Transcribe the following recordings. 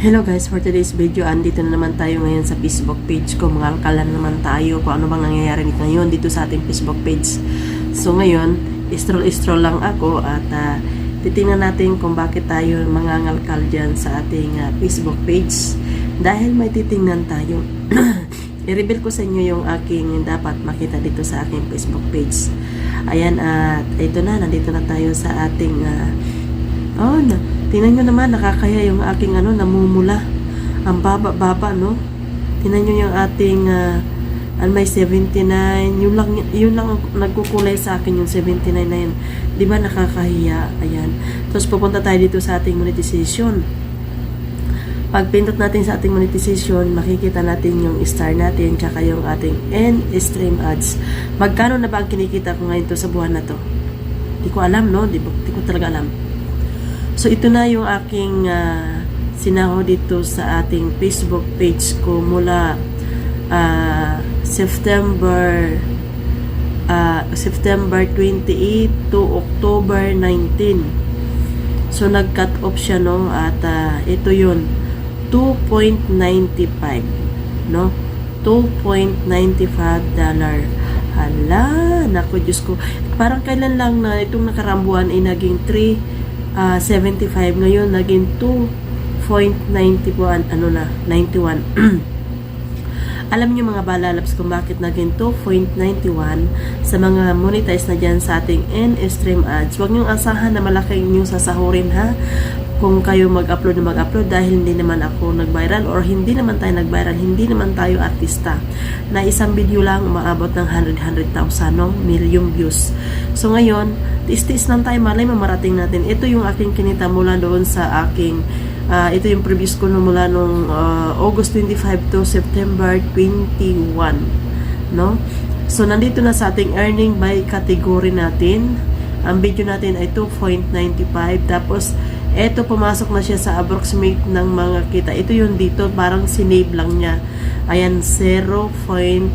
Hello guys, for today's video, andito na naman tayo ngayon sa Facebook page ko. Mga alkala na naman tayo kung ano bang nangyayari ngayon dito sa ating Facebook page. So ngayon, stroll-stroll lang ako at uh, titingnan natin kung bakit tayo mga ngalkal dyan sa ating ah, Facebook page. Dahil may titingnan tayo. I-reveal ko sa inyo yung aking dapat makita dito sa aking Facebook page. Ayan, at ito na, nandito na tayo sa ating ah, Oh, na, tingnan nyo naman, nakakaya yung aking ano, namumula. Ang baba-baba, no? Tingnan nyo yung ating, uh, may 79, yun lang, yun lang ang nagkukulay sa akin, yung 79 na yun. Di ba nakakahiya? Ayan. Tapos pupunta tayo dito sa ating monetization. Pag pindot natin sa ating monetization, makikita natin yung star natin, tsaka yung ating end stream ads. Magkano na ba ang kinikita ko ngayon to sa buwan na to? Di ko alam, no? Di ko talaga alam. So ito na yung aking uh, sinaho dito sa ating Facebook page ko mula ah, September ah, September 28 to October 19. So nag-cut off siya no? At ah, ito yun 2.95 no? 2.95 dollar. Hala! Naku Diyos ko. Parang kailan lang na itong nakarambuan ay naging 3 ah, 75 ngayon naging 2.91 ano na 91 alam niyo mga balalabs kung bakit naging 2.91 sa mga monetize na dyan sa ating in-stream ads. Huwag niyong asahan na malaki yung sasahurin ha kung kayo mag-upload na mag-upload dahil hindi naman ako nag-viral or hindi naman tayo nag-viral, hindi naman tayo artista. Na isang video lang umaabot ng 100-100,000 no? million views. So ngayon, tis-tis lang tayo malay mamarating natin. Ito yung aking kinita mula doon sa aking Ah, ito yung previous ko no, mula nung ah, August 25 to September 21. No? So, nandito na sa ating earning by category natin. Ang video natin ay 2.95. Tapos, eto pumasok na siya sa approximate ng mga kita. Ito yung dito, parang sinave lang niya. Ayan, 0.45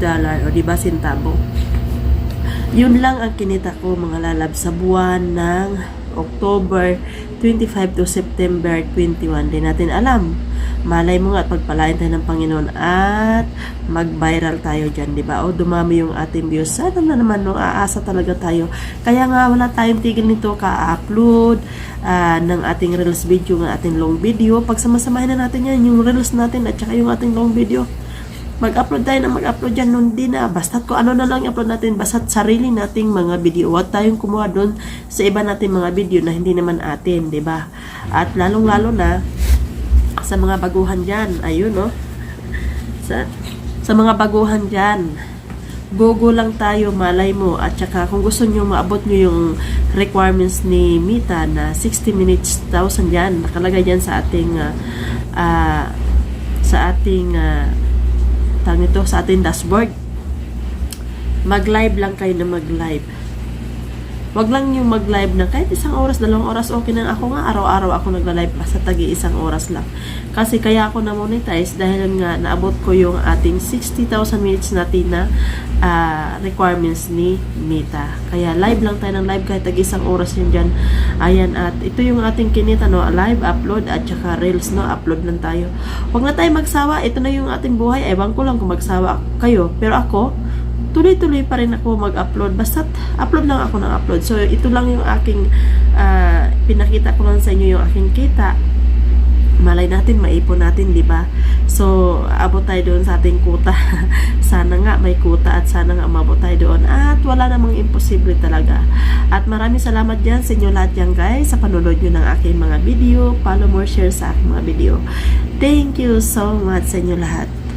dollar. O, diba, sintabo? Yun lang ang kinita ko mga lalab sa buwan ng October 25 to September 21. Di natin alam. Malay mo nga at pagpalain tayo ng Panginoon at mag-viral tayo dyan, di ba? O dumami yung ating views. Sana na naman, no? Aasa talaga tayo. Kaya nga wala tayong tigil nito ka-upload ah, ng ating reels video, ng ating long video. Pag samasamahin na natin yan, yung reels natin at saka yung ating long video mag-upload tayo na mag-upload dyan nun din na basta't ko ano na lang i-upload natin basta't sarili nating mga video huwag tayong kumuha doon sa iba nating mga video na hindi naman atin ba at lalong lalo na sa mga baguhan dyan ayun no sa, sa mga baguhan dyan Google lang tayo, malay mo. At saka kung gusto nyo maabot nyo yung requirements ni Mita na 60 minutes 1,000 yan, nakalagay yan sa ating ah, ah, sa ating uh, tawag sa ating dashboard. Mag-live lang kayo na mag-live. Wag lang yung mag-live na kahit isang oras, dalawang oras, okay na. Ako nga, araw-araw ako nagla-live pa sa tagi isang oras lang. Kasi kaya ako na-monetize dahil nga naabot ko yung ating 60,000 minutes natin na ah, requirements ni Meta. Kaya live lang tayo ng live kahit tagi isang oras yun dyan. Ayan, at ito yung ating kinita, no? Live, upload, at saka reels, no? Upload lang tayo. Huwag na tayo magsawa. Ito na yung ating buhay. Ewan ko lang kung magsawa kayo. Pero ako, tuloy-tuloy pa rin ako mag-upload. Basta upload lang ako ng upload. So, ito lang yung aking ah, pinakita ko lang sa inyo yung aking kita. Malay natin, maipon natin, di ba? So, abot tayo doon sa ating kuta. sana nga may kuta at sana nga umabot tayo doon. At wala namang imposible talaga. At maraming salamat dyan sa inyo lahat yan guys sa panonood nyo ng aking mga video. Follow more, share sa aking mga video. Thank you so much sa inyo lahat.